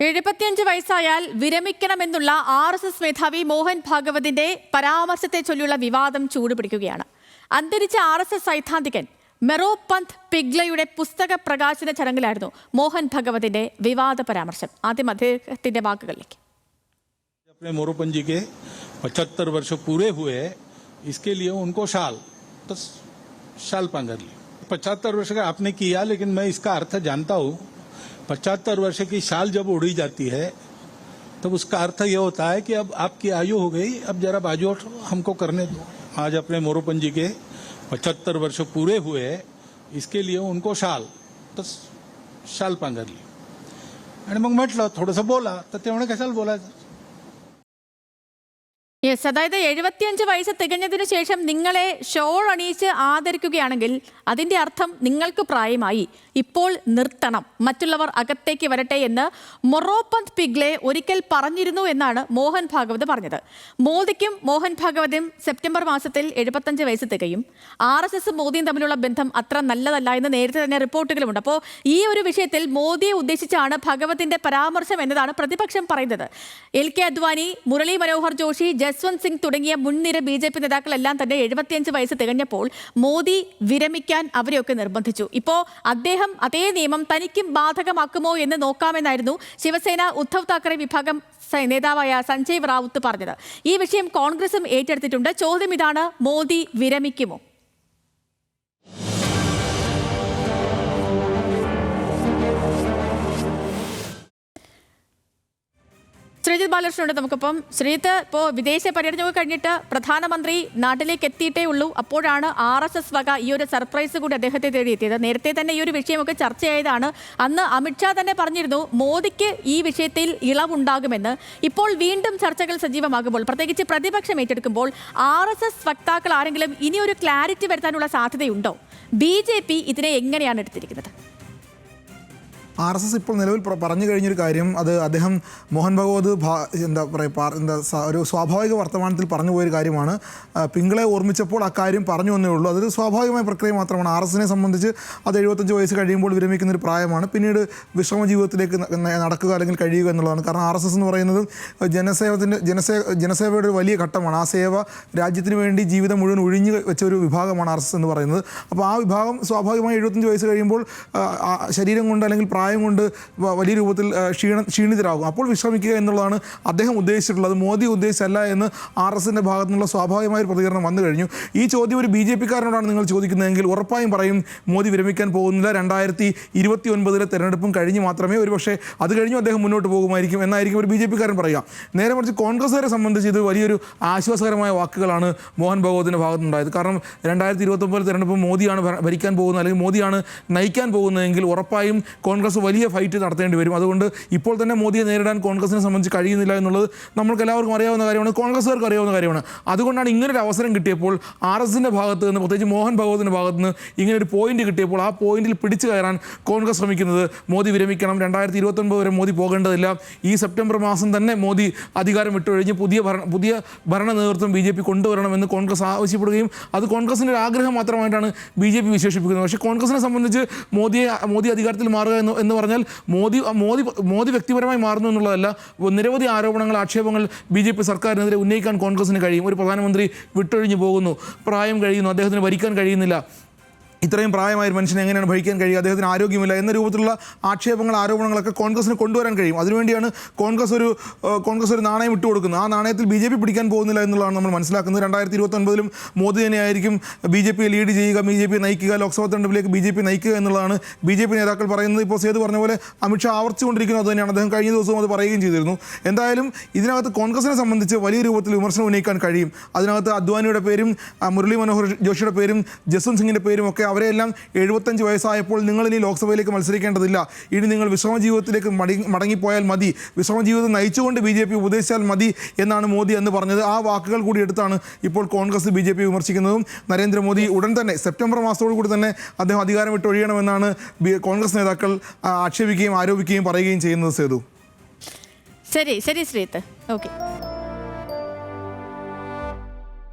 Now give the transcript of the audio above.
എഴുപത്തിയഞ്ച് വയസ്സായാൽ വിരമിക്കണമെന്നുള്ള ആർ എസ് എസ് മേധാവി മോഹൻ ഭാഗവതിന്റെ പരാമർശത്തെ ചൊല്ലിയുള്ള വിവാദം ചൂടുപിടിക്കുകയാണ് അന്തരിച്ച ആർ എസ് എസ് സൈദ്ധാന്തികൻ മെറോ പന്ത് പിഗ്ലയുടെ പുസ്തക പ്രകാശന ചടങ്ങിലായിരുന്നു മോഹൻ ഭഗവതിന്റെ വിവാദ പരാമർശം ആദ്യം അദ്ദേഹത്തിന്റെ വാക്കുകളിലേക്ക് अपने मोरोपन जी के पचहत्तर वर्ष पूरे हुए इसके लिए उनको शाल तो शाल पांगर ली पचहत्तर वर्ष का आपने किया लेकिन मैं इसका अर्थ जानता हूँ पचहत्तर वर्ष की शाल जब उड़ी जाती है, तब उसका अर्थ यह होता है कि अब आपकी आयु हो गई, अब जरा बाजू हमको करने दो। आज अपने मोरोपन जी के पचहत्तर वर्ष पूरे हुए इसके लिए उनको शाल तर शाल पांघरली आणि मग म्हटलं थोडंसं बोला तो ते म्हणे कशाला बोलायचं യെസ് അതായത് എഴുപത്തിയഞ്ച് വയസ്സ് തികഞ്ഞതിനു ശേഷം നിങ്ങളെ ഷോൾ അണിയിച്ച് ആദരിക്കുകയാണെങ്കിൽ അതിന്റെ അർത്ഥം നിങ്ങൾക്ക് പ്രായമായി. ഇപ്പോൾ നിർത്തണം. മറ്റുള്ളവർ അകത്തേക്ക് വരട്ടെ എന്ന് മൊറോപന്ത് പിഗ്ലെ ഒരിക്കൽ പറഞ്ഞിരുന്നു എന്നാണ് മോഹൻ ഭാഗവത് പറഞ്ഞത്. മോദിക്കും മോഹൻ ഭാഗവതും സെപ്റ്റംബർ മാസത്തിൽ എഴുപത്തഞ്ച് വയസ്സ് തികയും. ആർ എസ് എസ് മോദിയും തമ്മിലുള്ള ബന്ധം അത്ര നല്ലതല്ല എന്ന് നേരത്തെ തന്നെ റിപ്പോർട്ടുകളുമുണ്ട് അപ്പോൾ ഈ ഒരു വിഷയത്തിൽ മോദിയെ ഉദ്ദേശിച്ചാണ് ഭഗവതിന്റെ പരാമർശം എന്നതാണ് പ്രതിപക്ഷം പറയുന്നത്. എൽ കെ അദ്വാനി മുരളി മനോഹർ ജോഷി ജസ്വന്ത് സിംഗ് തുടങ്ങിയ മുൻനിര ബി ജെ പി നേതാക്കളെല്ലാം തന്നെ എഴുപത്തിയഞ്ച് വയസ്സ് തികഞ്ഞപ്പോൾ മോദി വിരമിക്കാൻ അവരെയൊക്കെ നിർബന്ധിച്ചു. ഇപ്പോൾ അദ്ദേഹം അതേ നിയമം തനിക്കും ബാധകമാക്കുമോ എന്ന് നോക്കാമെന്നായിരുന്നു ശിവസേന ഉദ്ധവ് താക്കറെ വിഭാഗം നേതാവായ സഞ്ജയ് റാവുത്ത് പറഞ്ഞത്. ഈ വിഷയം കോൺഗ്രസും ഏറ്റെടുത്തിട്ടുണ്ട്. ചോദ്യം ഇതാണ് മോദി വിരമിക്കുമോ? ശ്രീജിത് ബാലകൃഷ്ണനുണ്ട് നമുക്കിപ്പം. ശ്രീജിത്ത് ഇപ്പോൾ വിദേശ പര്യടനമൊക്കെ കഴിഞ്ഞിട്ട് പ്രധാനമന്ത്രി നാട്ടിലേക്ക് എത്തിയിട്ടേ ഉള്ളൂ. അപ്പോഴാണ് ആർ എസ് എസ് വക ഈ ഒരു സർപ്രൈസ് കൂടി അദ്ദേഹത്തെ തേടിയെത്തിയത്. നേരത്തെ തന്നെ ഈ ഒരു വിഷയമൊക്കെ ചർച്ചയായതാണ്. അന്ന് അമിത്ഷാ തന്നെ പറഞ്ഞിരുന്നു മോദിക്ക് ഈ വിഷയത്തിൽ ഇളവുണ്ടാകുമെന്ന്. ഇപ്പോൾ വീണ്ടും ചർച്ചകൾ സജീവമാകുമ്പോൾ പ്രത്യേകിച്ച് പ്രതിപക്ഷം ഏറ്റെടുക്കുമ്പോൾ ആർ എസ് എസ് വക്താക്കൾ ആരെങ്കിലും ഇനി ഒരു ക്ലാരിറ്റി വരുത്താനുള്ള സാധ്യതയുണ്ടോ? ബി ജെ പി ഇതിനെ എങ്ങനെയാണ് എടുത്തിരിക്കുന്നത്? ആർ എസ് എസ് ഇപ്പോൾ നിലവിൽ പറഞ്ഞു കഴിഞ്ഞൊരു കാര്യം അത് അദ്ദേഹം മോഹൻ ഭഗവത് എന്താ പറയുക എന്താ ഒരു സ്വാഭാവിക വർത്തമാനത്തിൽ പറഞ്ഞു പോയൊരു കാര്യമാണ്. പിങ്കളെ ഓർമ്മിച്ചപ്പോൾ അക്കാര്യം കാര്യം പറഞ്ഞു വന്നേ ഉള്ളൂ. അതൊരു സ്വാഭാവികമായ പ്രക്രിയ മാത്രമാണ്. ആർ എസ് എസിനെ സംബന്ധിച്ച് അത് എഴുപത്തഞ്ച് വയസ്സ് കഴിയുമ്പോൾ വിരമിക്കുന്ന ഒരു പ്രായമാണ്. പിന്നീട് വിശ്രമ ജീവിതത്തിലേക്ക് നടക്കുക അല്ലെങ്കിൽ കഴിയുക എന്നുള്ളതാണ്. കാരണം ആർ എസ് എസ് എന്ന് പറയുന്നത് ജനസേവത്തിന്റെ ജനസേ ജനസേവയുടെ ഒരു വലിയ ഘട്ടമാണ്. ആ സേവ രാജ്യത്തിന് വേണ്ടി ജീവിതം മുഴുവൻ ഒഴിഞ്ഞു വെച്ച ഒരു വിഭാഗമാണ് ആർ എന്ന് പറയുന്നത്. അപ്പോൾ ആ വിഭാഗം സ്വാഭാവികമായി എഴുപത്തഞ്ച് വയസ്സ് കഴിയുമ്പോൾ ശരീരം കൊണ്ട് അല്ലെങ്കിൽ പ്രായം കൊണ്ട് വലിയ രൂപത്തിൽ ക്ഷീണ ക്ഷീണിതരാകും. അപ്പോൾ വിശ്രമിക്കുക എന്നുള്ളതാണ് അദ്ദേഹം ഉദ്ദേശിച്ചിട്ടുള്ളത്. മോദി ഉദ്ദേശിച്ചല്ല എന്ന് ആർ എസ് എസിന്റെ ഭാഗത്തു നിന്നുള്ള സ്വാഭാവികമായ ഒരു പ്രതികരണം വന്നു കഴിഞ്ഞു. ഈ ചോദ്യം ഒരു ബി ജെ പിക്കാരനോടാണ് നിങ്ങൾ ചോദിക്കുന്നതെങ്കിൽ ഉറപ്പായും പറയും മോദി വിരമിക്കാൻ പോകുന്നില്ല. രണ്ടായിരത്തി ഇരുപത്തി ഒൻപതിലെ തെരഞ്ഞെടുപ്പും കഴിഞ്ഞ് മാത്രമേ ഒരുപക്ഷെ അത് കഴിഞ്ഞു അദ്ദേഹം മുന്നോട്ട് പോകുമായിരിക്കും എന്നായിരിക്കും ഒരു ബി ജെ പിക്കാരൻ പറയുക. നേരെ മറിച്ച് കോൺഗ്രസ്സുകാരെ സംബന്ധിച്ച് ഇത് വലിയൊരു ആശ്വാസകരമായ വാക്കുകളാണ് മോഹൻ ഭഗവതിന്റെ ഭാഗത്തുണ്ടായത് കാരണം രണ്ടായിരത്തി ഇരുപത്തൊമ്പതിൽ തെരഞ്ഞെടുപ്പ് മോദിയാണ് ഭരിക്കാൻ പോകുന്നത് അല്ലെങ്കിൽ മോദിയാണ് നയിക്കാൻ പോകുന്നതെങ്കിൽ ഉറപ്പായും കോൺഗ്രസ് വലിയ ഫൈറ്റ് നടത്തേണ്ടി വരും. അതുകൊണ്ട് ഇപ്പോൾ തന്നെ മോദിയെ നേരിടാൻ കോൺഗ്രസിനെ സംബന്ധിച്ച് കഴിയുന്നില്ല എന്നുള്ളത് നമ്മൾക്ക് എല്ലാവർക്കും അറിയാവുന്ന കാര്യമാണ് കോൺഗ്രസ്സുകാർക്ക് അറിയാവുന്ന കാര്യമാണ്. അതുകൊണ്ടാണ് ഇങ്ങനൊരു അവസരം കിട്ടിയപ്പോൾ ആർ എസിന്റെ ഭാഗത്ത് നിന്ന് പ്രത്യേകിച്ച് മോഹൻ ഭഗവതിന്റെ ഭാഗത്ത് നിന്ന് ഇങ്ങനൊരു പോയിന്റ് കിട്ടിയപ്പോൾ ആ പോയിന്റിൽ പിടിച്ചു കയറാൻ കോൺഗ്രസ് ശ്രമിക്കുന്നത് മോദി വിരമിക്കണം. രണ്ടായിരത്തി ഇരുപത്തൊൻപത് വരെ മോദി പോകേണ്ടതില്ല. ഈ സെപ്റ്റംബർ മാസം തന്നെ മോദി അധികാരം വിട്ടുകഴിഞ്ഞ് പുതിയ ഭരണ പുതിയ ഭരണ നേതൃത്വം ബി ജെ പി കൊണ്ടുവരണമെന്ന് കോൺഗ്രസ് ആവശ്യപ്പെടുകയും അത് കോൺഗ്രസിന്റെ ഒരു ആഗ്രഹം മാത്രമായിട്ടാണ് ബി ജെ പി വിശേഷിപ്പിക്കുന്നത്. പക്ഷേ കോൺഗ്രസിനെ സംബന്ധിച്ച് മോദിയെ മോദി അധികാരത്തിൽ മാറുക എന്ന് എന്ന് പറഞ്ഞാൽ മോദി മോദി മോദി വ്യക്തിപരമായി മാറുന്നു എന്നുള്ളതല്ല. നിരവധി ആരോപണങ്ങൾ ആക്ഷേപങ്ങൾ ബി ജെ പി സർക്കാരിനെതിരെ ഉന്നയിക്കാൻ കോൺഗ്രസിന് കഴിയും. ഒരു പ്രധാനമന്ത്രി വിട്ടൊഴിഞ്ഞു പോകുന്നു. പ്രായം കഴിയുന്നു. അദ്ദേഹത്തിന് ഭരിക്കാൻ കഴിയുന്നില്ല. ഇത്രയും പ്രായമായ ഒരു മനുഷ്യനെ എങ്ങനെയാണ് ഭരിക്കാൻ കഴിയുക? അദ്ദേഹത്തിന് ആരോഗ്യമില്ല എന്ന രൂപത്തിലുള്ള ആക്ഷേപങ്ങൾ ആരോപണങ്ങളൊക്കെ കോൺഗ്രസിന് കൊണ്ടുവരാൻ കഴിയും. അതിനുവേണ്ടിയാണ് കോൺഗ്രസ് ഒരു കോൺഗ്രസ് ഒരു നാണയം ഇട്ടുകൊടുക്കുന്നത് ആ നാണയത്തിൽ ബി ജെ പി പിടിക്കാൻ പോകുന്നില്ല എന്നുള്ളതാണ് നമ്മൾ മനസ്സിലാക്കുന്നത്. രണ്ടായിരത്തി ഇരുപത്തൊൻപതിലും മോദി തന്നെയായിരിക്കും ബി ജെ പി ലീഡ് ചെയ്യുക ബി ജെ പി നയിക്കുക ലോക്സഭാ തെരഞ്ഞെടുപ്പിലേക്ക് ബി ജെ പി നയിക്കുക എന്നുള്ളതാണ് ബി ജെ പി നേതാക്കൾ പറയുന്നത്. ഇപ്പോൾ സേതു പറഞ്ഞ പോലെ അമിത്ഷാ ആവർത്തിച്ചുകൊണ്ടിരിക്കുന്നത് കൊണ്ടിരിക്കുന്നു അതുതന്നെയാണ് അദ്ദേഹം കഴിഞ്ഞ ദിവസവും അത് പറയുകയും ചെയ്തിരുന്നു. എന്തായാലും ഇതിനകത്ത് കോൺഗ്രസിനെ സംബന്ധിച്ച് വലിയ രൂപത്തിൽ വിമർശനം ഉന്നയിക്കാൻ കഴിയും. അതിനകത്ത് അദ്വാനിയുടെ പേരും മുരളി മനോഹർ ജോഷിയുടെ പേരും ജസ്വന്ത് സിംഗിന്റെ പേരും ഒക്കെ അവരെല്ലാം എഴുപത്തഞ്ച് വയസ്സായപ്പോൾ നിങ്ങൾ ഇനി ലോക്സഭയിലേക്ക് മത്സരിക്കേണ്ടതില്ല. ഇനി നിങ്ങൾ വിശ്രമ ജീവിതത്തിലേക്ക് മടങ്ങി മടങ്ങിപ്പോയാൽ മതി. വിശ്രമ ജീവിതം നയിച്ചുകൊണ്ട് ബി ജെ പി ഉപദേശിച്ചാൽ മതി എന്നാണ് മോദി എന്ന് പറഞ്ഞത്. ആ വാക്കുകൾ കൂടി എടുത്താണ് ഇപ്പോൾ കോൺഗ്രസ് ബി ജെ പി വിമർശിക്കുന്നതും. നരേന്ദ്രമോദി ഉടൻ തന്നെ സെപ്റ്റംബർ മാസത്തോടു കൂടി തന്നെ അദ്ദേഹം അധികാരം വിട്ടൊഴിയണമെന്നാണ് കോൺഗ്രസ് നേതാക്കൾ ആക്ഷേപിക്കുകയും ആരോപിക്കുകയും പറയുകയും ചെയ്യുന്നത് സേതു. ശരി ശരി ശ്രീത്ത് ഓക്കെ.